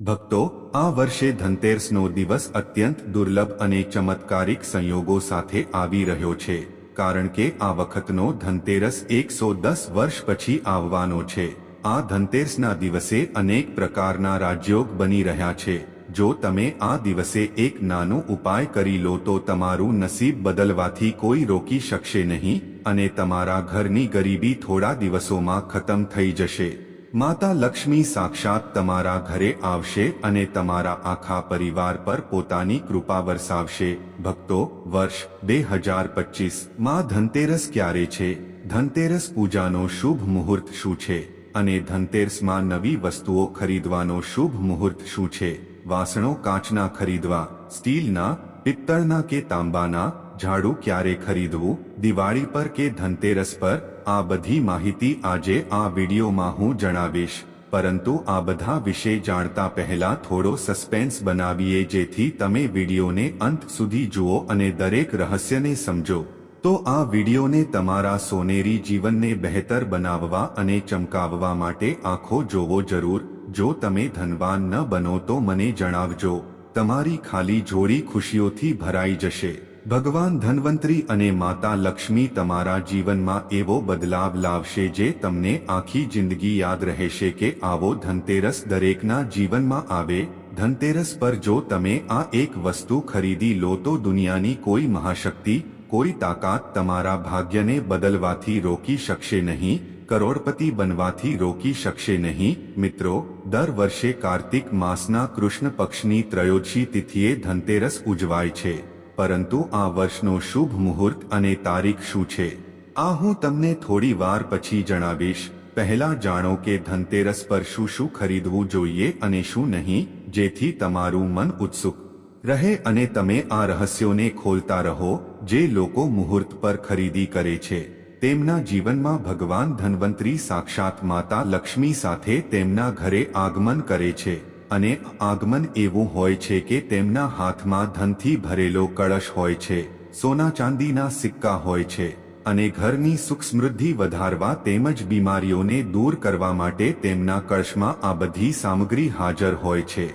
ભક્તો, આ વર્ષે ધનતેરસનો દિવસ અત્યંત દુર્લભ અને ચમત્કારિક સંયોગો સાથે આવી રહ્યો છે, કારણ કે આ વખતનો ધનતેરસ એકસો દસ વર્ષ પછી આવવાનો છે. આ ધનતેરસના દિવસે અનેક પ્રકારના રાજયોગ બની રહ્યા છે. જો તમે આ દિવસે એક નાનો ઉપાય કરી લો તો તમારું નસીબ બદલવાથી કોઈ રોકી શકશે નહીં અને તમારા ઘરની ગરીબી થોડા દિવસોમાં ખતમ થઈ જશે. માતા લક્ષ્મી સાક્ષાત તમારા ઘરે આવશે અને તમારા આખા પરિવાર પર પોતાની કૃપા વરસાવશે. ભક્તો, વર્ષ બે હજાર પચીસ, માં ધનતેરસ ક્યારે છે? ધનતેરસ પૂજાનો શુભ મુહૂર્ત શું છે? અને ધનતેરસમાં નવી વસ્તુઓ ખરીદવાનો શુભ મુહૂર્ત શું છે? વાસણો કાચના ખરીદવા, સ્ટીલના, પિત્તળના કે તાંબાના ઝાડુ ક્યારે ખરીદવું? દિવાળી પર કે ધનતેરસ પર? આ બધી માહિતી આજે આ વિડીયોમાં હું જણાવીશ. પરંતુ આ બધા વિશે જાણતા પહેલા થોડો સસ્પેન્સ બનાવીએ જેથી તમે વિડીયોને અંત સુધી જુઓ અને દરેક રહસ્યને સમજો. તો આ વિડીયોને તમારા સોનેરી જીવનને બહેતર બનાવવા અને ચમકાવવા માટે આંખો જોવો જરૂર. જો તમે ધનવાન ન બનો તો મને જણાવજો. તમારી ખાલી જોડી ખુશીઓથી ભરાઈ જશે. ભગવાન ધન્વંતરી અને માતા લક્ષ્મી તમારા જીવનમાં એવો બદલાવ લાવશે જે તમને આખી જિંદગી યાદ રહેશે કે આવો ધનતેરસ દરેકના જીવનમાં આવે. ધનતેરસ પર જો તમે આ એક વસ્તુ ખરીદી લો તો દુનિયાની કોઈ મહાશક્તિ, કોઈ તાકાત તમારા ભાગ્યને બદલવાથી રોકી શકશે નહીં, કરોડપતિ બનવાથી રોકી શકશે નહીં. મિત્રો, દર વર્ષે કાર્તિક માસના કૃષ્ણ પક્ષની ત્રયોદશી તિથિએ ધનતેરસ ઉજવાય છે. પરંતુ આ વર્ષનો શુભ મુહૂર્ત અને તારીખ શું છે? આ હું તમને થોડી વાર પછી જણાવીશ. પહેલા જાણો કે ધનતેરસ પર શું શું ખરીદવું જોઈએ અને શું નહીં, જેથી તમારું મન ઉત્સુક રહે અને તમે આ રહસ્યોને ખોલતા રહો, જે લોકો મુહૂર્ત પર ખરીદી કરે છે. તેમના જીવનમાં ભગવાન ધન્વંતરી સાક્ષાત માતા લક્ષ્મી સાથે તેમના ઘરે આગમન કરે છે. અને આગમન એવું હોય છે કે તેમના હાથમાં ધનથી ભરેલો કળશ હોય છે, સોના ચાંદીના સિક્કા હોય છે, અને ઘરની સુખ સમૃદ્ધિ વધારવા તેમજ બીમારીઓને દૂર કરવા માટે તેમના કળશમાં આ બધી સામગ્રી હાજર હોય છે.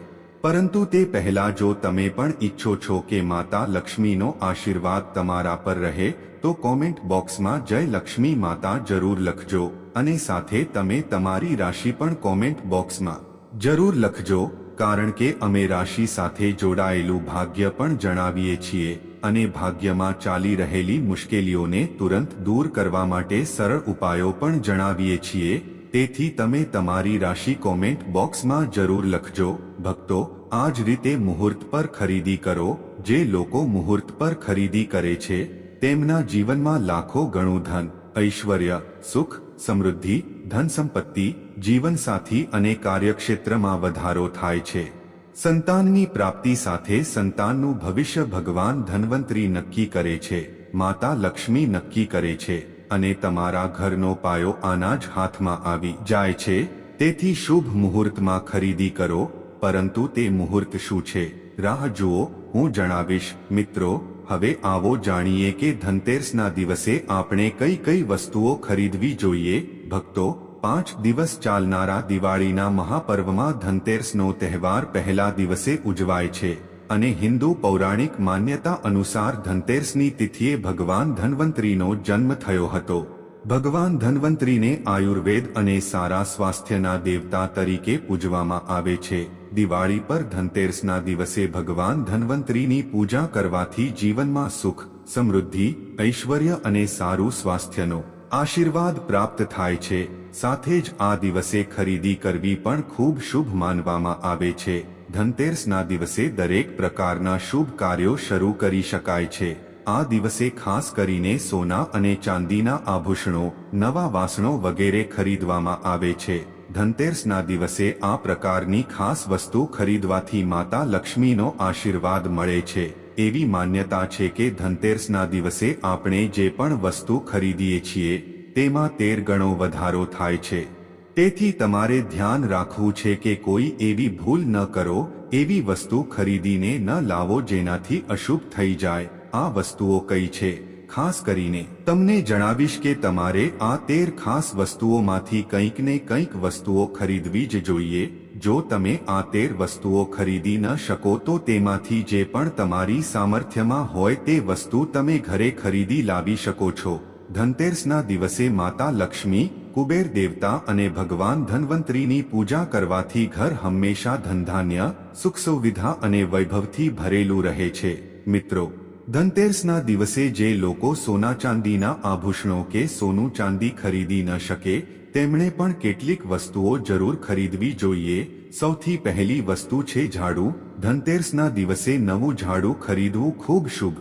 પરંતુ તે પહેલા જો તમે પણ ઈચ્છો છો કે માતા લક્ષ્મીનો આશીર્વાદ તમારા પર રહે, તો કોમેન્ટ બોક્સમાં જય લક્ષ્મી માતા જરૂર લખજો, અને સાથે તમે તમારી રાશિ પણ કોમેન્ટ બોક્સમાં જરૂર લખજો, કારણ કે અમે રાશિ સાથે જોડાયેલું ભાગ્ય પણ જણાવીએ છીએ અને ભાગ્યમાં ચાલી રહેલી મુશ્કેલીઓને તુરંત દૂર કરવા માટે સરળ ઉપાયો પણ જણાવીએ છીએ. તેથી તમે તમારી રાશિ કોમેન્ટ બોક્સમાં જરૂર લખજો, ભક્તો, આ જ રીતે મુહૂર્ત પર ખરીદી કરો, જે લોકો મુહૂર્ત પર ખરીદી કરે છે, તેમના જીવનમાં લાખો ગણું ધન, ઐશ્વર્ય, સુખ, સમૃદ્ધિ ધન સંપત્તિ જીવનસાથી અને કાર્યક્ષેત્રમાં વધારો થાય છે. સંતાનની પ્રાપ્તિ સાથે સંતાનનું ભવિષ્ય ભગવાન ધન્વંતરી નક્કી કરે છે, માતા લક્ષ્મી નક્કી કરે છે, અને તમારા ઘરનો પાયો આના જ હાથમાં આવી જાય છે. તેથી શુભ મુહૂર્તમાં ખરીદી કરો, પરંતુ તે મુહૂર્ત શું છે? રાહ જુઓ, હું જણાવીશ, મિત્રો, હવે આવો જાણીએ કે ધનતેરસના દિવસે આપણે કઈ કઈ વસ્તુઓ ખરીદવી જોઈએ? ભક્તો પાંચ દિવસ ચાલનારા દિવાળીના મહાપર્વમાં ધનતેરસનો તહેવાર પહેલા દિવસે ઉજવાય છે અને હિન્દુ પૌરાણિક માન્યતા અનુસાર ધનતેરસની તિથિએ ભગવાન ધન્વંતરીનો જન્મ થયો હતો. ભગવાન ધન્વંતરીને આયુર્વેદ અને સારા સ્વાસ્થ્યના દેવતા તરીકે પૂજવામાં આવે છે. દિવાળી પર ધનતેરસના દિવસે ભગવાન ધન્વંતરીની પૂજા કરવાથી જીવનમાં સુખ, સમૃદ્ધિ, ઐશ્વર્ય અને સારું સ્વાસ્થ્યનો આશીર્વાદ પ્રાપ્ત થાય છે. સાથે જ આ દિવસે ખરીદી કરવી પણ ખૂબ શુભ માનવામાં આવે છે. ધનતેરસના દિવસે દરેક પ્રકારના શુભ કાર્યો શરૂ કરી શકાય છે. આ દિવસે ખાસ કરીને સોના અને ચાંદીના આભૂષણો, નવા વાસણો વગેરે ખરીદવામાં આવે છે. ધનતેરસના દિવસે આ પ્રકારની ખાસ વસ્તુ ખરીદવાથી માતા લક્ષ્મીનો આશીર્વાદ મળે છે. એવી માન્યતા છે કે ધનતેરસના દિવસે આપણે જે પણ વસ્તુ ખરીદીએ છીએ, તેમાં તેર ગણો વધારો થાય છે. તેથી તમારે ધ્યાન રાખવું છે કે કોઈ એવી ભૂલ ન કરો, એવી વસ્તુ ખરીદીને ન લાવો જેનાથી અશુભ થઈ જાય. આ વસ્તુઓ કઈ છે? ખાસ કરીને, તમને જણાવીશ કે તમારે આ તેર ખાસ વસ્તુઓમાંથી કંઈક ને કંઈક વસ્તુઓ ખરીદવી જ જોઈએ જો તમે આ તેર વસ્તુઓ ખરીદી ન શકો તો તેમાંથી જે પણ તમારી સામર્થ્યમાં હોય તે વસ્તુ તમે ઘરે ખરીદી લાવી શકો છો. ધનતેરસના દિવસે માતા લક્ષ્મી, કુબેર દેવતા અને ભગવાન ધન્વંતરીની પૂજા કરવાથી ઘર હંમેશા ધનધાન્ય સુખ સુવિધા અને વૈભવથી ભરેલું રહે છે. મિત્રો, ધનતેરસના દિવસે જે લોકો સોના ચાંદીના આભૂષણો કે સોનું ચાંદી ખરીદી ન શકે તેમણે પણ કેટલીક વસ્તુઓ જરૂર ખરીદવી જોઈએ. સૌથી પહેલી વસ્તુ છે ઝાડુ. ધનતેરસના દિવસે નવું ઝાડુ ખરીદવું ખૂબ શુભ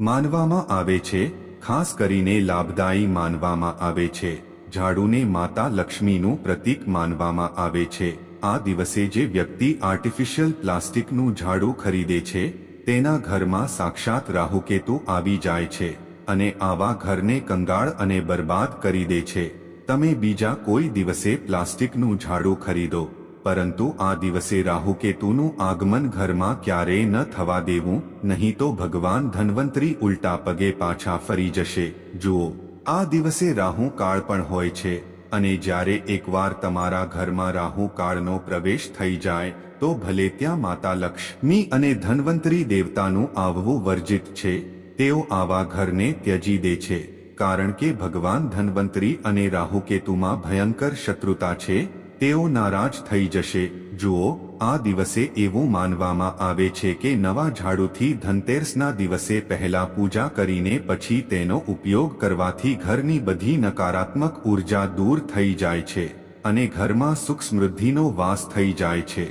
માનવામાં આવે છે. ખાસ કરીને લાભદાયી માનવામાં આવે છે. ઝાડુને માતા લક્ષ્મીનું પ્રતીક માનવામાં આવે છે. આ દિવસે જે વ્યક્તિ આર્ટિફિશિયલ પ્લાસ્ટિકનું ઝાડુ ખરીદે છે, તેના ઘરમાં સાક્ષાત રાહુકેતુ આવી જાય છે અને આવા ઘરને કંગાળ અને બરબાદ કરી દે છે. તમે બીજા કોઈ દિવસે પ્લાસ્ટિકનું ઝાડુ ખરીદો, પરંતુ આ દિવસે રાહુકેતુનું આગમન ઘરમાં ક્યારેય ન થવા દેવું, નહીં તો ભગવાન ધન્વંતરી ઉલટા પગે પાછા ફરી જશે. જુઓ, આ દિવસે રાહુ કાળ પણ હોય છે, અને જ્યારે એકવાર તમારા ઘરમાં રાહુ કાળનો પ્રવેશ થઈ જાય, તો ભલે ત્યાં માતા લક્ષ્મી અને ધન્વંતરી દેવતાનું આવવું વર્જિત છે, તેઓ આવા ઘરને ત્યજી દે છે. કારણ કે ભગવાન ધન્વંતરી અને રાહુકેતુમાં ભયંકર શત્રુતા છે, તેઓ નારાજ થઈ જશે. જુઓ, આ દિવસે એવું માનવામાં આવે છે કે નવા ઝાડુથી ધનતેરસના દિવસે પહેલા પૂજા કરીને પછી તેનો ઉપયોગ કરવાથી ઘરની બધી નકારાત્મક ઊર્જા દૂર થઈ જાય છે અને ઘરમાં સુખ સમૃદ્ધિનો વાસ થઈ જાય છે.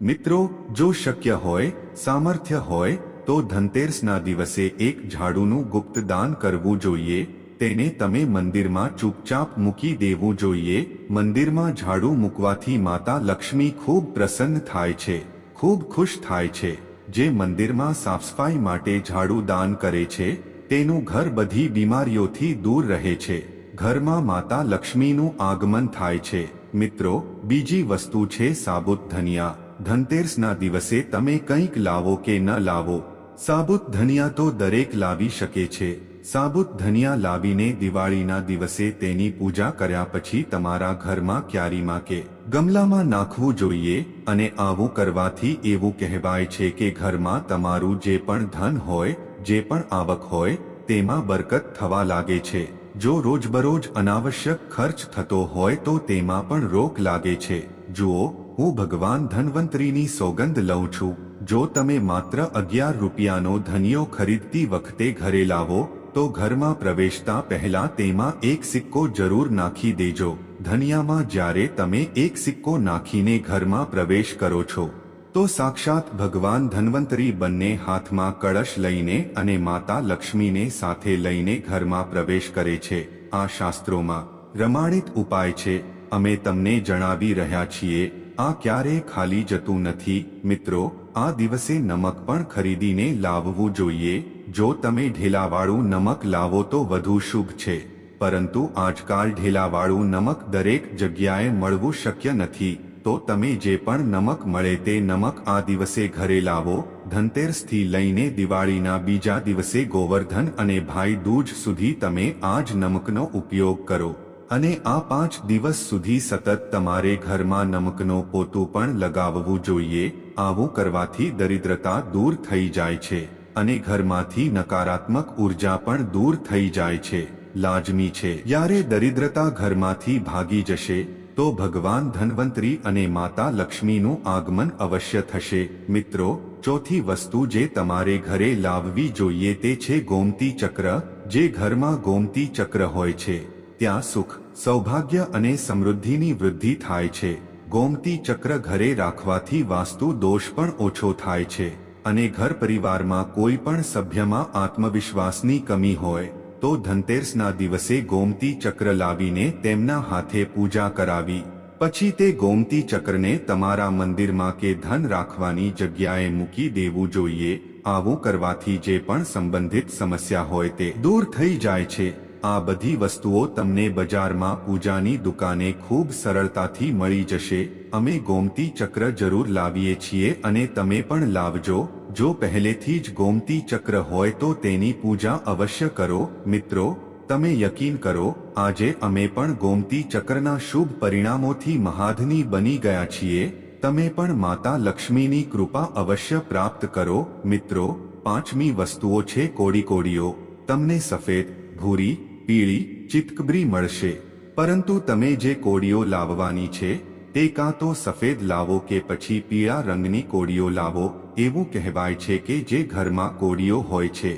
મિત્રો, જો શક્ય હોય, સામર્થ્ય હોય તો ધનતેરસના દિવસે એક ઝાડુનું ગુપ્ત દાન કરવું જોઈએ, તેને તમે મંદિરમાં ચૂપચાપ મૂકી દેવું જોઈએ. મંદિરમાં ઝાડુ મૂકવાથી માતા લક્ષ્મી ખૂબ પ્રસન્ન થાય છે, ખૂબ ખુશ થાય છે. જે મંદિરમાં સાફસફાઈ માટે ઝાડુ દાન કરે છે, તેનું ઘર બધી બીમારીઓથી દૂર રહે છે. ઘરમાં માતા લક્ષ્મીનું આગમન થાય છે. મિત્રો, બીજી વસ્તુ છે સાબુત ધનિયા. ધનતેરસના દિવસે તમે કંઈક લાવો કે ન લાવો સાબુત ધનિયા તો દરેક લાવી શકે છે. સાબુત ધનિયા લાવીને દિવાળીના દિવસે તેની પૂજા કર્યા પછી તમારા ઘરમાં ક્યારીમાં કે ગમલામાં નાખવું જોઈએ અને આવું કરવાથી એવું કહેવાય છે કે ઘરમાં તમારું જે પણ ધન હોય, જે પણ આવક હોય, તેમાં બરકત થવા લાગે છે. જો રોજબરોજ અનાવશ્યક ખર્ચ થતો હોય તો તેમાં પણ રોક લાગે છે. જુઓ, હું ભગવાન ધનવંતરીની સોગંદ લઉં છું. જો તમે માત્ર અગિયાર રૂપિયાનો ધનિયો ખરીદતી વખતે ઘરે લાવો, તો ઘરમાં પ્રવેશતા પહેલા તેમાં એક સિક્કો જરૂર નાખી દેજો. ધનિયામાં જ્યારે તમે એક સિક્કો નાખીને ઘરમાં પ્રવેશ કરો છો, તો સાક્ષાત ભગવાન ધન્વંતરી બંને હાથમાં કળશ લઈને અને માતા લક્ષ્મીને સાથે લઈને ઘરમાં પ્રવેશ કરે છે. આ શાસ્ત્રોમાં રમાણિત ઉપાય છે. અમે તમને જણાવી રહ્યા છીએ, આ ક્યારેય ખાલી જતું નથી. મિત્રો આ દિવસે નમક પણ ખરીદીને લાવવું જોઈએ. જો તમે ઢેલાવાળું નમક લાવો તો વધુ શુભ છે. પરંતુ આજકાલ ઢેલાવાળું નમક દરેક જગ્યાએ મળવું શક્ય નથી. તો તમે જે પણ નમક મળે તે નમક આ દિવસે ઘરે લાવો. ધનતેરસથી લઈને દિવાળીના બીજા દિવસે ગોવર્ધન અને ભાઈ દૂજ સુધી તમે આ જ નમકનો ઉપયોગ કરો. અને આ પાંચ દિવસ સુધી સતત તમારે ઘરમાં નમકનો પોતું પણ લગાવવું જોઈએ, આવું કરવાથી દરિદ્રતા દૂર થઈ જાય છે અને ઘરમાંથી નકારાત્મક ઊર્જા પણ દૂર થઈ જાય છે. લાજમી છે. જ્યારે દરિદ્રતા ઘરમાંથી ભાગી જશે, તો ભગવાન ધનવંતરી અને માતા લક્ષ્મીનું આગમન અવશ્ય થશે. મિત્રો, ચોથી વસ્તુ જે તમારે ઘરે લાવવી જોઈએ તે છે ગોમતી ચક્ર, જે ઘરમાં ગોમતી ચક્ર હોય છે. ત્યાં સુખ, સૌભાગ્ય અને સમૃદ્ધિની વૃદ્ધિ થાય છે. ગોમતી ચક્ર ઘરે રાખવાથી વાસ્તુ દોષ પણ ઓછો થાય છે. અને ઘર પરિવારમાં કોઈ પણ સભ્યમાં આત્મવિશ્વાસની કમી હોય, તો ધનતેરસના દિવસે ગોમતી ચક્ર લાવીને તેમના હાથે પૂજા કરાવી. પછી તે ગોમતી ચક્રને તમારા મંદિરમાં કે ધન રાખવાની જગ્યાએ મૂકી દેવું જોઈએ, આવું કરવાથી જે પણ સંબંધિત સમસ્યા હોય તે દૂર થઈ જાય છે. આ બધી વસ્તુઓ તમને બજારમાં પૂજાની દુકાને ખૂબ સરળતાથી મળી જશે. અમે ગોમતી ચક્ર જરૂર લાવીએ છીએ અને તમે પણ લાવજો. જો પહેલેથી જ ગોમતી ચક્ર હોય તો તેની પૂજા અવશ્ય કરો. મિત્રો, તમે યકીન કરો, આજે અમે પણ ગોમતી ચક્રના શુભ પરિણામોથી મહાધની બની ગયા છીએ. તમે પણ માતા લક્ષ્મીની કૃપા અવશ્ય પ્રાપ્ત કરો. મિત્રો, પાંચમી વસ્તુઓ છે કોડી કોડીઓ તમને સફેદ, ભૂરી પીળી ચિતકબરી મળશે પરંતુ તમે જે કોડીઓ લાવવાની છે તે કાં તો સફેદ લાવો કે પછી પીળા રંગની કોડીઓ લાવો એવું કહેવાય છે કે જે ઘરમાં કોડીઓ હોય છે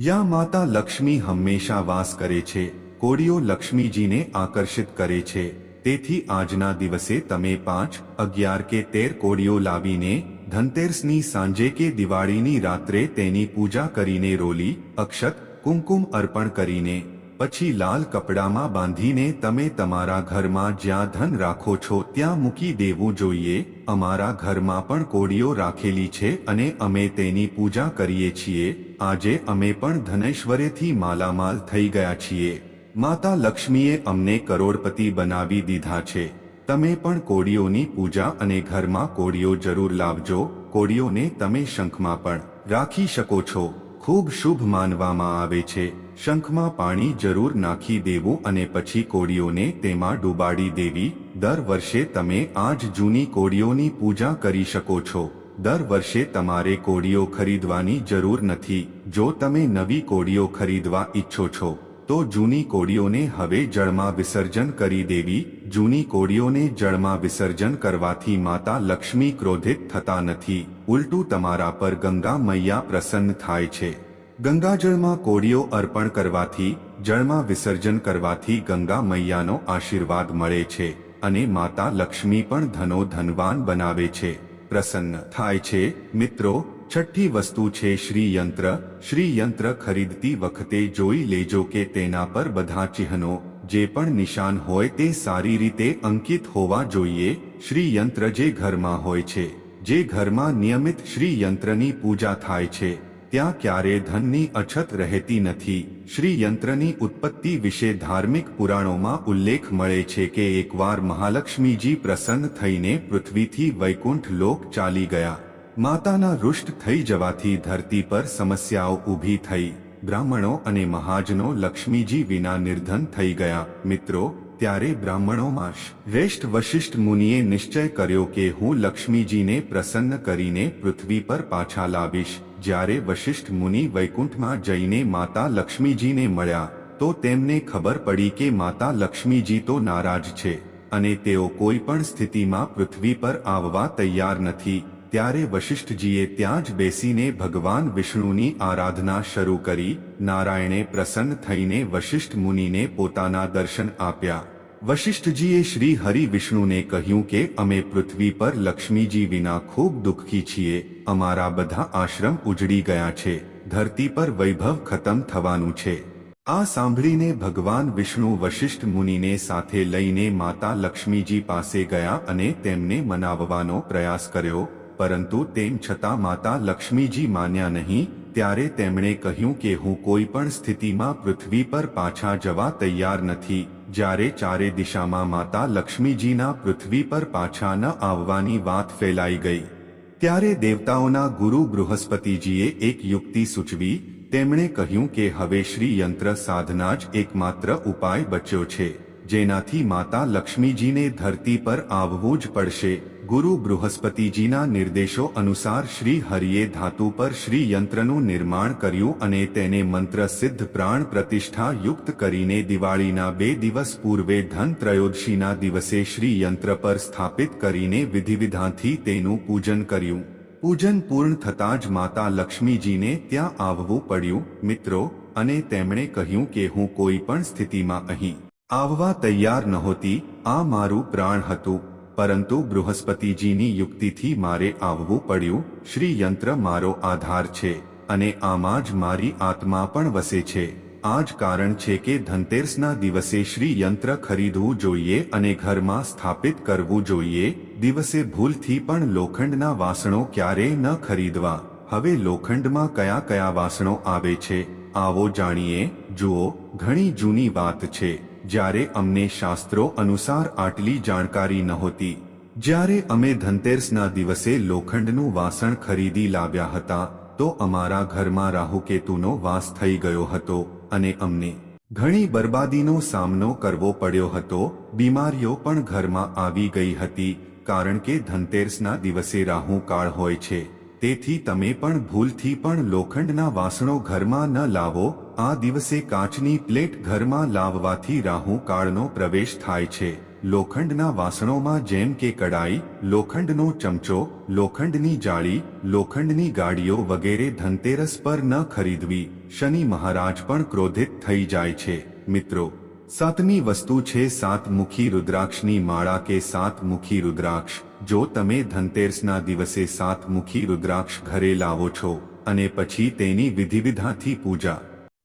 યા માતા લક્ષ્મી હંમેશા વાસ કરે છે કોડીઓ લક્ષ્મીજીને આકર્ષિત કરે છે તેથી આજના દિવસે તમે પાંચ અગિયાર કે તેર કોડીઓ લાવીને ધનતેરસની સાંજે કે દિવાળીની રાત્રે તેની પૂજા કરીને રોલી અક્ષત કુમકુમ અર્પણ કરીને પછી લાલ કપડામાં બાંધીને તમે તમારા ઘરમાં જ્યાં ધન રાખો છો ત્યાં મૂકી દેવું જોઈએ. અમારા ઘરમાં પણ કોડીઓ રાખેલી છે અને અમે તેની પૂજા કરીએ છીએ. આજે અમે પણ ધનેશ્વરેથી માલામાલ થઈ ગયા છીએ. માતા લક્ષ્મીએ અમને કરોડપતિ બનાવી દીધા છે. તમે પણ કોડીઓની પૂજા અને ઘરમાં કોડીઓ જરૂર લાવજો. કોડીઓને તમે શંખમાં પણ રાખી શકો છો. ખૂબ શુભ માનવામાં આવે છે. શંખમાં પાણી જરૂર નાખી દેવું અને પછી કોડીઓને તેમાં ડૂબાડી દેવી. દર વર્ષે તમે આ જ જૂની કોડીઓની પૂજા કરી શકો છો. દર વર્ષે તમારે કોડીઓ ખરીદવાની જરૂર નથી. જો તમે નવી કોડીઓ ખરીદવા ઈચ્છો છો, તો જૂની કોડીઓને હવે જળમાં વિસર્જન કરી દેવી. જૂની કોડીઓને જળમાં વિસર્જન કરવાથી માતા લક્ષ્મી ક્રોધિત થતા નથી. ઉલટું તમારા પર ગંગા મૈયા પ્રસન્ન થાય છે. ગંગાજળમાં કોડીઓ અર્પણ કરવાથી, જળમાં વિસર્જન કરવાથી ગંગા મૈયાનો આશીર્વાદ મળે છે અને માતા લક્ષ્મી પણ ધનો ધનવાન બનાવે છે. પ્રસન્ન થાય છે, મિત્રો, છઠ્ઠી વસ્તુ છે શ્રીયંત્ર. શ્રીયંત્ર ખરીદતી વખતે જોઈ લેજો કે તેના પર બધા ચિહ્નો, જે પણ નિશાન હોય તે સારી રીતે અંકિત હોવા જોઈએ. શ્રીયંત્ર જે ઘરમાં હોય છે, જે ઘરમાં નિયમિત શ્રીયંત્રની પૂજા થાય છે. ત્યાં ક્યારે ધનની અછત રહેતી નથી. શ્રી યંત્રની ઉત્પત્તિ વિશે ધાર્મિક પુરાણોમાં ઉલ્લેખ મળે છે કે એકવાર મહાલક્ષ્મીજી પ્રસન્ન થઈને પૃથ્વીથી વૈકુંઠ લોક ચાલી ગયા. માતાના રુષ્ટ થઈ જવાથી ધરતી પર સમસ્યાઓ ઊભી થઈ. બ્રાહ્મણો અને મહાજનો લક્ષ્મીજી વિના નિર્ધન થઈ ગયા. મિત્રો, ત્યારે બ્રાહ્મણોમાં શ્રેષ્ઠ વશિષ્ઠ મુનિએ નિશ્ચય કર્યો કે હું લક્ષ્મીજીને પ્રસન્ન કરીને પૃથ્વી પર પાછા લાવીશ. જ્યારે વશિષ્ઠ મુનિ વૈકુંઠમાં જઈને માતા લક્ષ્મીજીને મળ્યા, તો તેમને ખબર પડી કે માતા લક્ષ્મીજી તો નારાજ છે અને તેઓ કોઈ પણ સ્થિતિમાં પૃથ્વી પર આવવા તૈયાર નથી. ત્યારે વશિષ્ઠજીએ ત્યાં જ બેસીને ભગવાન વિષ્ણુની આરાધના શરૂ કરી, નારાયણે પ્રસન્ન થઈને વશિષ્ઠ મુનિને પોતાના દર્શન આપ્યા. વશિષ્ઠજીએ શ્રી હરિ વિષ્ણુને કહ્યું કે, અમે પૃથ્વી પર લક્ષ્મીજી વિના ખૂબ દુઃખી છીએ, અમારા બધા આશ્રમ ઉજડી ગયા છે, ધરતી પર વૈભવ ખતમ થવાનું છે. આ સાંભળીને ભગવાન વિષ્ણુ વશિષ્ઠ મુનિને સાથે લઈને માતા લક્ષ્મીજી પાસે ગયા અને તેમને મનાવવાનો પ્રયાસ કર્યો, પરંતુ તેમ છતાં માતા લક્ષ્મીજી માન્યા નહીં, ત્યારે તેમણે કહ્યું કે, હું કોઈ પણ સ્થિતિમાં પૃથ્વી પર પાછા જવા તૈયાર નથી. જ્યારે ચારે દિશામાં માતા લક્ષ્મીજીના પૃથ્વી પર પાછા ન આવવાની વાત ફેલાઈ ગઈ, ત્યારે દેવતાઓના ગુરુ બૃહસ્પતિજીએ એક યુક્તિ સૂચવી, તેમણે કહ્યું કે હવે શ્રી યંત્ર સાધના જ એકમાત્ર ઉપાય બચ્યો છે, જેનાથી માતા લક્ષ્મીજીને ધરતી પર આવવું જ પડશે. ગુરુ બૃહસ્પતિજીના નિર્દેશો અનુસાર શ્રી હરિએ ધાતુ પર શ્રી યંત્રનું નિર્માણ કર્યું અને તેને મંત્ર સિદ્ધ પ્રાણ પ્રતિષ્ઠા યુક્ત કરીને દિવાળીના બે દિવસ પૂર્વે ધન ત્રયોદશીના દિવસે શ્રી યંત્ર પર સ્થાપિત કરીને વિધિવિધાથી તેનું પૂજન કર્યું. પૂજન પૂર્ણ થતાં જ માતા લક્ષ્મીજીને ત્યાં આવવું પડ્યું. મિત્રો, અને તેમણે કહ્યું કે હું કોઈ પણ સ્થિતિમાં અહીં આવવા તૈયાર નહોતી. આ મારું પ્રાણ હતું. પરંતુ બૃહસ્પતિજીની યુક્તિથી મારે આવવું પડ્યું શ્રી યંત્ર મારો આધાર છે અને આમાં જ મારી આત્મા પણ વસે છે. આ જ કારણ છે કે ધનતેરસના દિવસે શ્રી યંત્ર ખરીદવું જોઈએ અને ઘરમાં સ્થાપિત કરવું જોઈએ, દિવસે ભૂલથી પણ લોખંડના વાસણો ક્યારેય ન ખરીદવા. હવે લોખંડમાં કયા કયા વાસણો આવે છે, આવો જાણીએ. જુઓ, ઘણી જૂની વાત છે. જ્યારે અમને શાસ્ત્રો અનુસાર આટલી જાણકારી નહોતી, જ્યારે અમે ધનતેરસના દિવસે લોખંડનું વાસણ ખરીદી લાવ્યા હતા, તો અમારા ઘરમાં રાહુકેતુનો વાસ થઈ ગયો હતો અને અમને ઘણી બરબાદીનો સામનો કરવો પડ્યો હતો. બીમારીઓ પણ ઘરમાં આવી ગઈ હતી, કારણ કે ધનતેરસના દિવસે રાહુ કાળ હોય છે, તેથી તમે પણ ભૂલથી પણ લોખંડના વાસણો ઘરમાં ન લાવો આ દિવસે કાચની પ્લેટ ઘરમાં લાવવાથી રાહુ કાળનો પ્રવેશ થાય છે. લોખંડના વાસણોમાં જેમ કે કડાઈ લોખંડનો ચમચો, લોખંડની જાળી, લોખંડની ગાડીઓ વગેરે ધનતેરસ પર ન ખરીદવી. શનિ મહારાજ પણ ક્રોધિત થઈ જાય છે. મિત્રો, સાતમી વસ્તુ છે સાતમુખી રુદ્રાક્ષની માળા કે સાતમુખી રુદ્રાક્ષ. જો તમે ધનતેરસના દિવસે સાતમુખી રુદ્રાક્ષ ઘરે લાવો છો, અને પછી તેની વિધિવિધાથી પૂજા.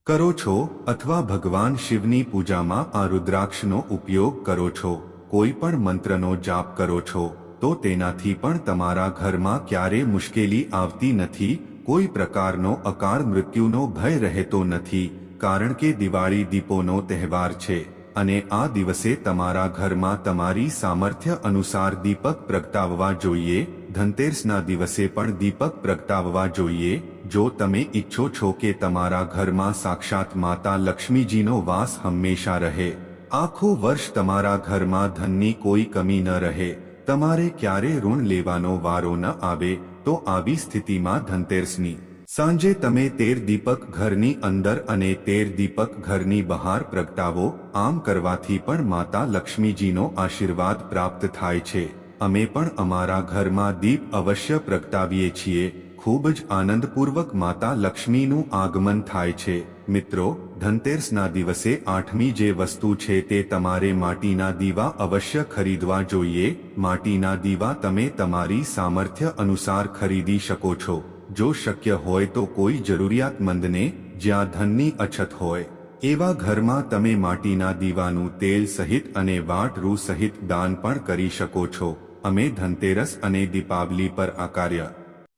કરો છો અથવા ભગવાન શિવની પૂજામાં આ રુદ્રાક્ષનો ઉપયોગ કરો છો, કોઈ પણ મંત્રનો જાપ કરો છો, તો તેનાથી પણ તમારા ઘરમાં ક્યારે મુશ્કેલી આવતી નથી, કોઈ પ્રકારનો અકાળ મૃત્યુનો ભય રહેતો નથી, કારણ કે દિવાળી દીપોનો તહેવાર છે, અને આ દિવસે તમારા ઘરમાં તમારી સામર્થ્ય અનુસાર દીપક પ્રગટાવવા જોઈએ, ધનતેરસના દિવસે પણ દીપક પ્રગટાવવા જોઈએ જો તમે ઈચ્છો છો કે તમારા ઘરમાં સાક્ષાત માતા લક્ષ્મીજીનો વાસ હંમેશા રહે આખું વર્ષ તમારા ઘરમાં ધનની કોઈ કમી ન રહે તમારે ક્યારે ઋણ લેવાનો વારો ન આવે તો આવી સ્થિતિમાં ધનતેરસની સાંજે તમે તેર દીપક ઘરની અંદર અને તેર દીપક ઘરની બહાર પ્રગટાવો આમ કરવાથી પણ માતા લક્ષ્મીજીનો આશીર્વાદ પ્રાપ્ત થાય છે અમે પણ અમારા ઘરમાં દીપ અવશ્ય પ્રગટાવીએ છીએ ખૂબ જ આનંદપૂર્વક માતા લક્ષ્મીનું આગમન થાય છે. મિત્રો, ધનતેરસના દિવસે આઠમી જે વસ્તુ છે તે તમારે માટીના દીવા અવશ્ય ખરીદવા જોઈએ. માટીના દીવા તમે તમારી સામર્થ્ય અનુસાર ખરીદી શકો છો. જો શક્ય હોય તો કોઈ જરૂરિયાતમંદને જ્યાં ધનની અછત હોય. એવા ઘરમાં તમે માટીના દીવાનું તેલ સહિત અને વાટ રૂ સહિત દાન પણ કરી શકો છો. અમે ધનતેરસ અને દીપાવલી પર આ કાર્ય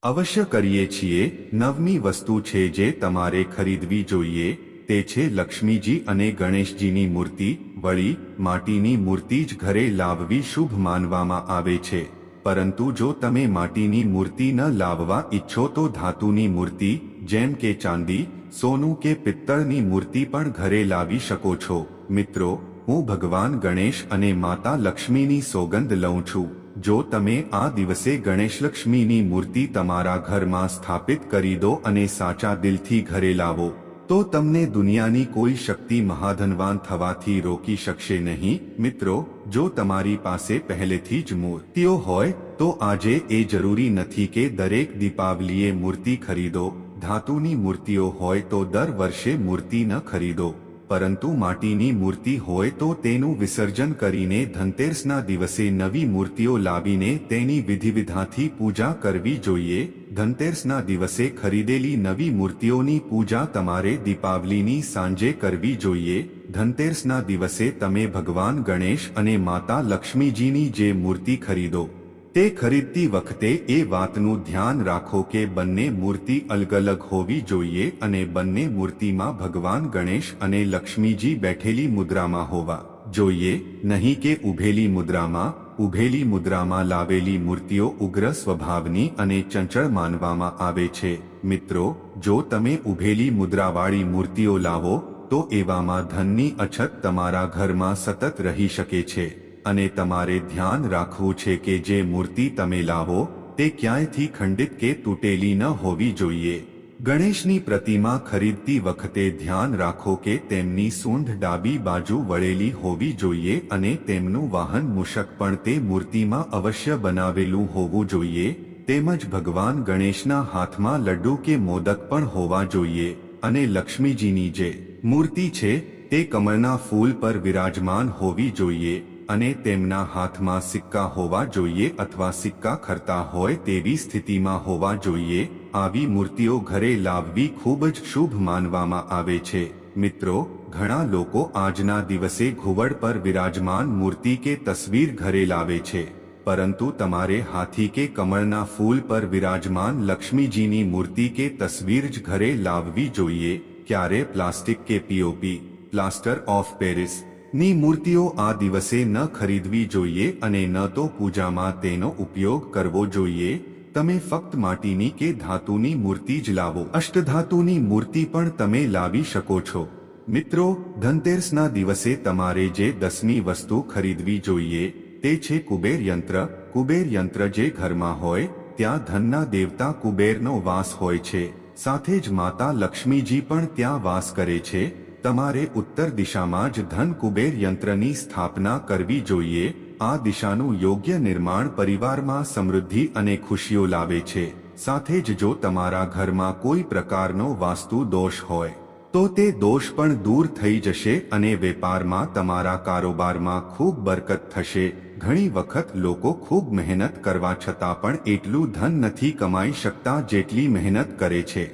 અવશ્ય કરીએ છીએ, નવમી વસ્તુ છે જે તમારે ખરીદવી જોઈએ, તે છે લક્ષ્મીજી અને ગણેશજીની મૂર્તિ, વળી, માટીની મૂર્તિ જ ઘરે લાવવી શુભ માનવામાં આવે છે. પરંતુ જો તમે માટીની મૂર્તિ ન લાવવા ઈચ્છો તો ધાતુની મૂર્તિ, જેમ કે ચાંદી, સોનું કે પિત્તળની મૂર્તિ પણ ઘરે લાવી શકો છો. મિત્રો, હું ભગવાન ગણેશ અને માતા લક્ષ્મીની સોગંદ લઉં છું. જો તમે આ દિવસે ગણેશલક્ષ્મીની મૂર્તિ તમારા ઘરમાં સ્થાપિત કરી દો અને સાચા દિલથી ઘરે લાવો, તો તમને દુનિયાની કોઈ શક્તિ મહાધનવાન થવાથી રોકી શકશે નહીં. મિત્રો, જો તમારી પાસે પહેલેથી જ મૂર્તિઓ હોય, તો આજે એ જરૂરી નથી કે દરેક દીપાવલીએ મૂર્તિ ખરીદો. ધાતુની મૂર્તિઓ હોય તો દર વર્ષે મૂર્તિ ન ખરીદો. પરંતુ માટીની મૂર્તિ હોય તો તેનું વિસર્જન કરીને ધનતેરસના દિવસે નવી મૂર્તિઓ લાવીને તેની વિધિવિધાથી પૂજા કરવી જોઈએ. ધનતેરસના દિવસે ખરીદેલી નવી મૂર્તિઓની પૂજા તમારે દીપાવલીની સાંજે કરવી જોઈએ. ધનતેરસના દિવસે તમે ભગવાન ગણેશ અને માતા લક્ષ્મીજીની જે મૂર્તિ ખરીદો. તે ખરીદતી વખતે એ વાતનું ધ્યાન રાખો કે બંને મૂર્તિ અલગ અલગ હોવી જોઈએ અને બંને મૂર્તિમાં ભગવાન ગણેશ અને લક્ષ્મીજી બેઠેલી મુદ્રામાં હોવા જોઈએ. નહીં કે ઉભેલી મુદ્રામાં. ઉભેલી મુદ્રામાં લાવેલી મૂર્તિઓ ઉગ્ર સ્વભાવની અને ચંચળ માનવામાં આવે છે. મિત્રો, જો તમે ઉભેલી મુદ્રાવાળી મૂર્તિઓ લાવો, તો એવામાં ધનની અછત તમારા ઘરમાં સતત રહી શકે છે. અને તમારે ધ્યાન રાખવું છે કે જે મૂર્તિ તમે લાવો, તે ક્યાંયથી ખંડિત કે તૂટેલી ન હોવી જોઈએ. ગણેશની પ્રતિમા ખરીદતી વખતે ધ્યાન રાખો કે તેમની સૂંઢ ડાબી બાજુ વળેલી હોવી જોઈએ અને તેમનું વાહન મૂષક પણ તે મૂર્તિમાં અવશ્ય બનાવેલું હોવું જોઈએ. તેમજ ભગવાન ગણેશના હાથમાં લડ્ડુ કે મોદક પણ હોવા જોઈએ. અને લક્ષ્મીજીની જે મૂર્તિ છે, તે કમળના ફૂલ પર વિરાજમાન હોવી જોઈએ. અને તેમના હાથમાં સિક્કા હોવા જોઈએ અથવા સિક્કા ખરતા હોય તેવી સ્થિતિમાં હોવા જોઈએ, આવી મૂર્તિઓ ઘરે લાવવી ખૂબ જ શુભ માનવામાં આવે છે. મિત્રો, ઘણા લોકો આજના દિવસે ઘુવડ પર વિરાજમાન મૂર્તિ કે તસવીર ઘરે લાવે છે, પરંતુ તમારે હાથી કે કમળના ફૂલ પર વિરાજમાન લક્ષ્મીજીની મૂર્તિ કે તસવીર જ ઘરે લાવવી જોઈએ, ક્યારે પ્લાસ્ટિક કે પીઓપી પ્લાસ્ટર ઓફ પેરિસ ની મૂર્તિઓ આ દિવસે ન ખરીદવી જોઈએ અને ન તો પૂજામાં તેનો ઉપયોગ કરવો જોઈએ. તમે ફક્ત માટીની કે ધાતુની મૂર્તિ જ લાવો. અષ્ટધાતુની મૂર્તિ પણ તમે લાવી શકો છો. મિત્રો, ધનતેરસના દિવસે તમારે જે દસમી વસ્તુ ખરીદવી જોઈએ, તે છે કુબેર યંત્ર. કુબેર યંત્ર જે ઘરમાં હોય, ત્યાં ધનના દેવતા કુબેરનો વાસ હોય છે. સાથે જ માતા લક્ષ્મીજી પણ ત્યાં વાસ કરે છે. તમારે ઉત્તર દિશામાં જ ધન કુબેર યંત્રની સ્થાપના કરવી જોઈએ. આ દિશાનું યોગ્ય નિર્માણ પરિવારમાં સમૃદ્ધિ અને ખુશીઓ લાવે છે. સાથે જ જો તમારા ઘરમાં કોઈ પ્રકારનો વાસ્તુ દોષ હોય, તો તે દોષ પણ દૂર થઈ જશે અને વેપારમાં તમારા કારોબારમાં ખૂબ બરકત થશે. ઘણી વખત લોકો ખૂબ મહેનત કરવા છતાં પણ એટલું ધન નથી કમાઈ શકતા જેટલી મહેનત કરે છે.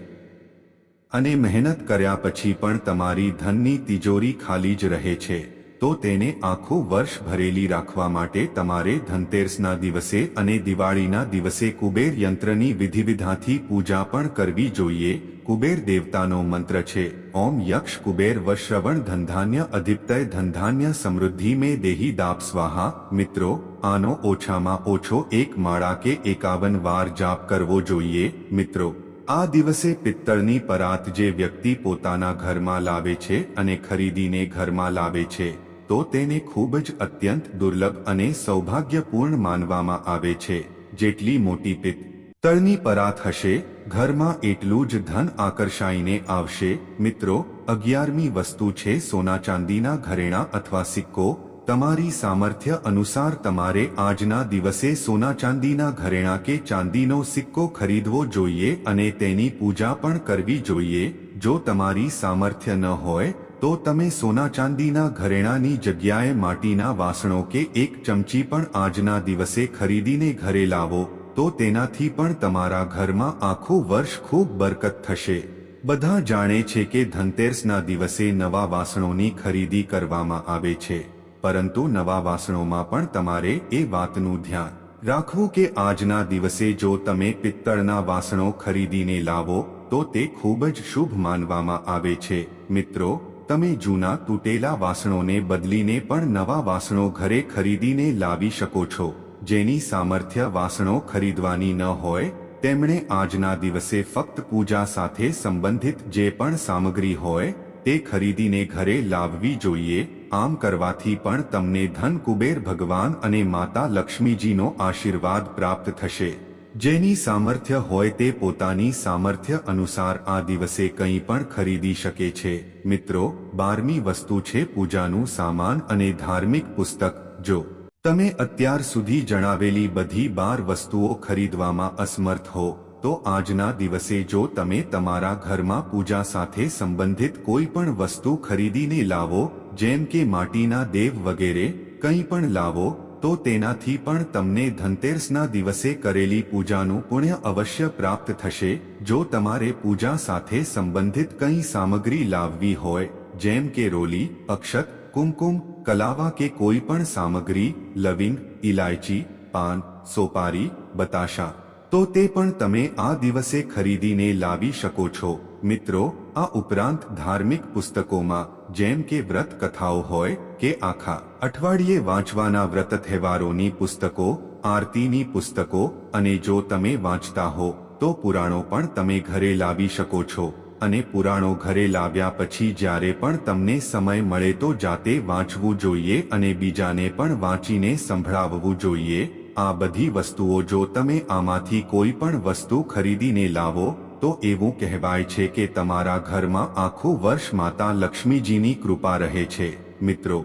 અને મહેનત કર્યા પછી પણ તમારી ધનની તિજોરી ખાલી જ રહે છે, તો તેને આખું વર્ષ ભરેલી રાખવા માટે તમારે ધનતેરસના દિવસે અને દિવાળીના દિવસે કુબેર યંત્રની વિધિવિધાથી પૂજા પણ કરવી જોઈએ. કુબેર દેવતાનો મંત્ર છે, ઓમ યક્ષ કુબેર વશ્રવણ ધનધાન્ય અધિપ્તય ધનધાન્ય સમૃદ્ધિ મે દેહી દાપ સ્વાહા. મિત્રો, આનો ઓછામાં ઓછો એક માળા કે એકાવન વાર જાપ કરવો જોઈએ. મિત્રો આ દિવસે પિત્તળની પરાત જે વ્યક્તિ પોતાના ઘરમાં લાવે છે અને ખરીદીને ઘરમાં લાવે છે, તો તેને ખૂબ જ અત્યંત દુર્લભ અને સૌભાગ્યપૂર્ણ માનવામાં આવે છે, જેટલી મોટી પિત્તળની પરાત હશે, ઘરમાં એટલું જ ધન આકર્ષાઈને આવશે, મિત્રો, અગિયારમી વસ્તુ છે સોના ચાંદીના ઘરેણા અથવા સિક્કો તમારી સામર્થ્ય અનુસાર તમારે આજના દિવસે સોના ચાંદીના ઘરેણા કે ચાંદીનો સિક્કો ખરીદવો જોઈએ અને તેની પૂજા પણ કરવી જોઈએ. જો તમારી સામર્થ્ય ન હોય, તો તમે સોના ચાંદીના ઘરેણાની જગ્યાએ માટીના વાસણો કે એક ચમચી પણ આજના દિવસે ખરીદીને ઘરે લાવો, તો તેનાથી પણ તમારા ઘરમાં આખું વર્ષ ખૂબ બરકત થશે. બધા જાણે છે કે ધનતેરસના દિવસે નવા વાસણોની ખરીદી કરવામાં આવે છે. પરંતુ નવા વાસણોમાં પણ તમારે એ વાતનું ધ્યાન રાખવું કે આજના દિવસે જો તમે પિત્તળના વાસણો ખરીદીને લાવો, તો તે ખૂબ જ શુભ માનવામાં આવે છે. મિત્રો, તમે જૂના તૂટેલા વાસણોને બદલીને પણ નવા વાસણો ઘરે ખરીદીને લાવી શકો છો. જેની સામર્થ્ય વાસણો ખરીદવાની ન હોય, તેમણે આજના દિવસે ફક્ત પૂજા સાથે સંબંધિત જે પણ સામગ્રી હોય, તે ખરીદીને ઘરે લાવવી જોઈએ. આમ કરવાથી પણ તમને ધન કુબેર ભગવાન અને માતા લક્ષ્મીજીનો આશીર્વાદ પ્રાપ્ત થશે. જેની સામર્થ્ય હોય તે પોતાની સામર્થ્ય અનુસાર આ દિવસે કંઈ પણ ખરીદી શકે છે. મિત્રો, બારમી વસ્તુ છે પૂજાનું સામાન અને ધાર્મિક પુસ્તક. જો તમે અત્યાર સુધી જણાવેલી બધી બાર વસ્તુઓ ખરીદવામાં અસમર્થ હો, તો આજના દિવસે જો તમે તમારા ઘરમાં પૂજા સાથે સંબંધિત કોઈ પણ વસ્તુ ખરીદીને લાવો જેમ કે માટીના દેવ વગેરે, કંઈ પણ લાવો, તો તેનાથી પણ તમને ધનતેરસના દિવસે કરેલી પૂજાનું પુણ્ય અવશ્ય પ્રાપ્ત થશે, જો તમારે પૂજા સાથે સંબંધિત કંઈ સામગ્રી લાવવી હોય, જેમ કે રોલી, અક્ષત, કુમકુમ, કલાવા કે કોઈ પણ સામગ્રી, લવિંગ ઇલાયચી પાન, સોપારી, બતાશા, તો તે પણ તમે આ દિવસે ખરીદીને લાવી શકો છો. મિત્રો, આ ઉપરાંત ધાર્મિક પુસ્તકોમાં જેમ કે વ્રત કથાઓ હોય કે આખા અઠવાડિયે વાંચવાના વ્રત તહેવારોની પુસ્તકો, આરતીની પુસ્તકો અને જો તમે વાંચતા હો, તો પુરાણો પણ તમે ઘરે લાવી શકો છો. અને પુરાણો ઘરે લાવ્યા પછી જ્યારે પણ તમને સમય મળે તો જાતે વાંચવું જોઈએ અને બીજાને પણ વાંચીને સંભળાવવું જોઈએ. આ બધી વસ્તુઓ જો તમે આમાંથી કોઈ પણ વસ્તુ ખરીદીને લાવો તો એવું કહેવાય છે કે તમારા ઘરમાં આખું વર્ષ માતા લક્ષ્મીજીની કૃપા રહે છે. મિત્રો,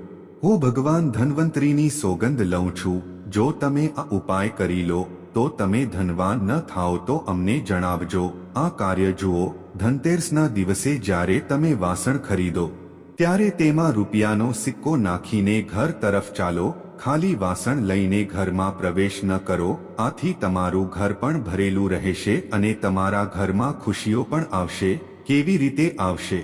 હું ભગવાન ધન્વંતરીની સોગંદ લઉં છું. જો તમે આ ઉપાય કરી લો, તો તમે ધનવાન ન થાઓ તો અમને જણાવજો. આ કાર્ય જુઓ, ધનતેરસના દિવસે જ્યારે તમે વાસણ ખરીદો, ત્યારે તેમાં રૂપિયાનો સિક્કો નાખીને ઘર તરફ ચાલો ખાલી વાસણ લઈને ઘરમાં પ્રવેશ ન કરો, આથી તમારું ઘર પણ ભરેલું રહેશે અને તમારા ઘરમાં ખુશીઓ પણ આવશે, કેવી રીતે આવશે?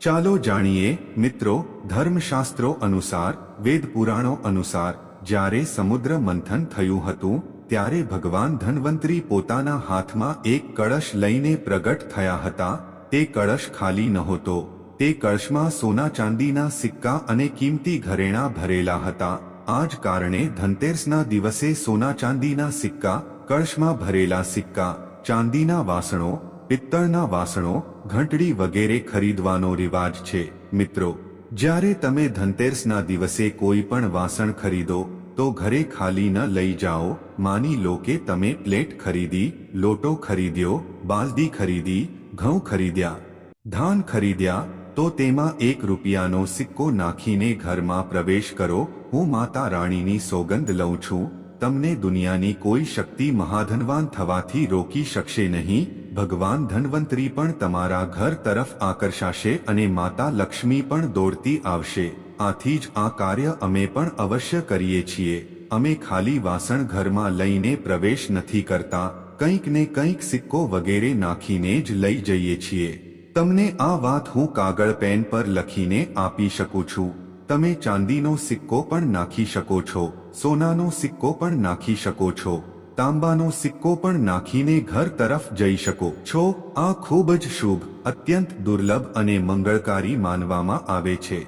ચાલો જાણીએ, મિત્રો, ધર્મશાસ્ત્રો અનુસાર, વેદ પુરાણો અનુસાર, જ્યારે સમુદ્ર મંથન થયું હતું, ત્યારે ભગવાન ધન્વંતરી પોતાના હાથમાં એક કળશ લઈને પ્રગટ થયા હતા, તે કળશ ખાલી નહોતો, તે કળશમાં સોના ચાંદીના સિક્કા અને કિંમતી ઘરેણા ભરેલા હતા. આ જ કારણે ધનતેરસના દિવસે સોના ચાંદીના સિક્કા, કળશમાં ભરેલા સિક્કા, ચાંદીના વાસણો, પિત્તળના વાસણો, ઘંટડી વગેરે ખરીદવાનો રિવાજ છે. મિત્રો, જ્યારે તમે ધનતેરસના દિવસે કોઈ પણ વાસણ ખરીદો, તો ઘરે ખાલી ન લઈ જાઓ. માની લો કે તમે પ્લેટ ખરીદી, લોટો ખરીદ્યો, બાલદી ખરીદી, ઘઉં ખરીદ્યા, ધાન ખરીદ્યા તો તેમાં એક રૂપિયાનો સિક્કો નાખીને ઘરમાં પ્રવેશ કરો, હું માતા રાણીની સોગંદ લઉં છું, તમને દુનિયાની કોઈ શક્તિ મહાધનવાન થવાથી રોકી શકશે નહીં, ભગવાન ધનવંતરી પણ તમારા ઘર તરફ આકર્ષાશે અને માતા લક્ષ્મી પણ દોડતી આવશે, આથી જ આ કાર્ય અમે પણ અવશ્ય કરીએ છીએ, અમે ખાલી વાસણ ઘરમાં લઈને પ્રવેશ નથી કરતા કંઈક ને કંઈક સિક્કો વગેરે નાખીને જ લઈ જઈએ છીએ. તમને આ વાત હું કાગળ પેન પર લખીને આપી શકું છું. તમે ચાંદીનો સિક્કો પણ નાખી શકો છો, સોનાનો સિક્કો પણ નાખી શકો છો, તાંબાનો સિક્કો પણ નાખીને ઘર તરફ જઈ શકો છો. આ ખૂબ જ શુભ, અત્યંત દુર્લભ અને મંગળકારી માનવામાં આવે છે.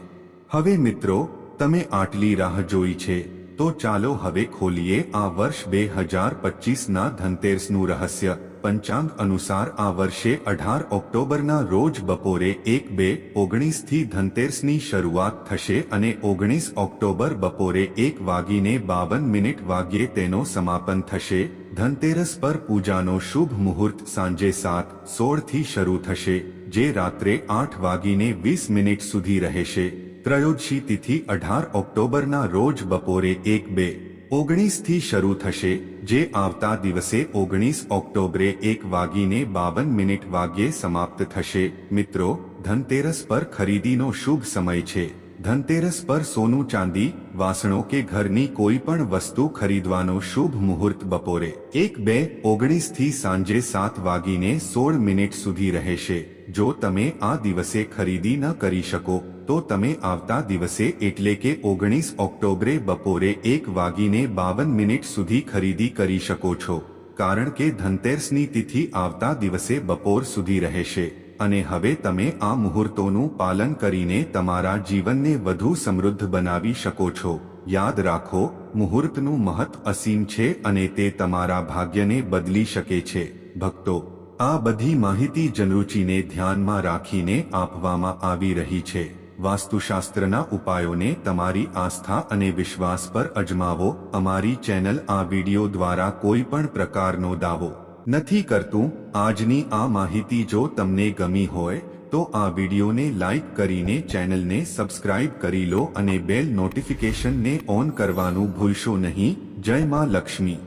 હવે મિત્રો, તમે આટલી રાહ જોઈ છે, તો ચાલો હવે ખોલીએ આ વર્ષ બે હજાર પચીસના ધનતેરસનું રહસ્ય. પંચાંગ અનુસાર આ વર્ષે અઢાર ઓક્ટોબરના રોજ બપોરે એક બે ઓગણીસથી ધનતેરસની શરૂઆત થશે અને ઓગણીસ ઓક્ટોબર બપોરે એક વાગીને બાવન મિનિટ વાગ્યે તેનો સમાપન થશે. ધનતેરસ પર પૂજાનો શુભ મુહૂર્ત સાંજે સાત, સોળથી શરૂ થશે, જે રાત્રે આઠ વાગીને વીસ મિનિટ સુધી રહેશે. ત્રયોદશી તિથિ અઢાર ઓક્ટોબરના રોજ બપોરે એક બે ઓગણીસથી શરૂ થશે, જે આવતા દિવસે ઓગણીસ ઓક્ટોબરે એક વાગીને બાવન મિનિટ વાગ્યે સમાપ્ત થશે. મિત્રો, ધનતેરસ પર ખરીદીનો શુભ સમય છે. ધનતેરસ પર સોનું, ચાંદી, વાસણો કે ઘરની કોઈ પણ વસ્તુ ખરીદવાનો શુભ મુહૂર્ત બપોરે એક બે ઓગણીસથી સાંજે સાત વાગીને સોળ મિનિટ સુધી રહેશે. જો તમે આ દિવસે ખરીદી ન કરી શકો, તો તમે આવતા દિવસે એટલે કે ઓગણીસ ઓક્ટોબરે બપોરે એક વાગીને બાવન મિનિટ સુધી ખરીદી કરી શકો છો. કારણ કે ધનતેરસની તિથિ આવતા દિવસે બપોર સુધી રહેશે. અને હવે તમે આ મુહૂર્તોનું પાલન કરીને તમારા જીવનને વધુ સમૃદ્ધ બનાવી શકો છો. યાદ રાખો, મુહૂર્તનું મહત્વ અસીમ છે અને તે તમારા ભાગ્યને બદલી શકે છે. ભક્તો આ બધી માહિતી જનરુચિને ધ્યાનમાં રાખીને આપવામાં આવી રહી છે. વાસ્તુશાસ્ત્રના ઉપાયોને તમારી આસ્થા અને વિશ્વાસ પર અજમાવો. અમારી ચેનલ આ વિડિયો દ્વારા કોઈ પણ પ્રકારનો દાવો નથી કરતું. આજની આ માહિતી જો તમને ગમી હોય, તો આ વિડિયોને લાઇક કરીને ચેનલને સબસ્ક્રાઇબ કરી લો અને બેલ નોટિફિકેશનને ઓન કરવાનું ભૂલશો નહીં. જય માં લક્ષ્મી.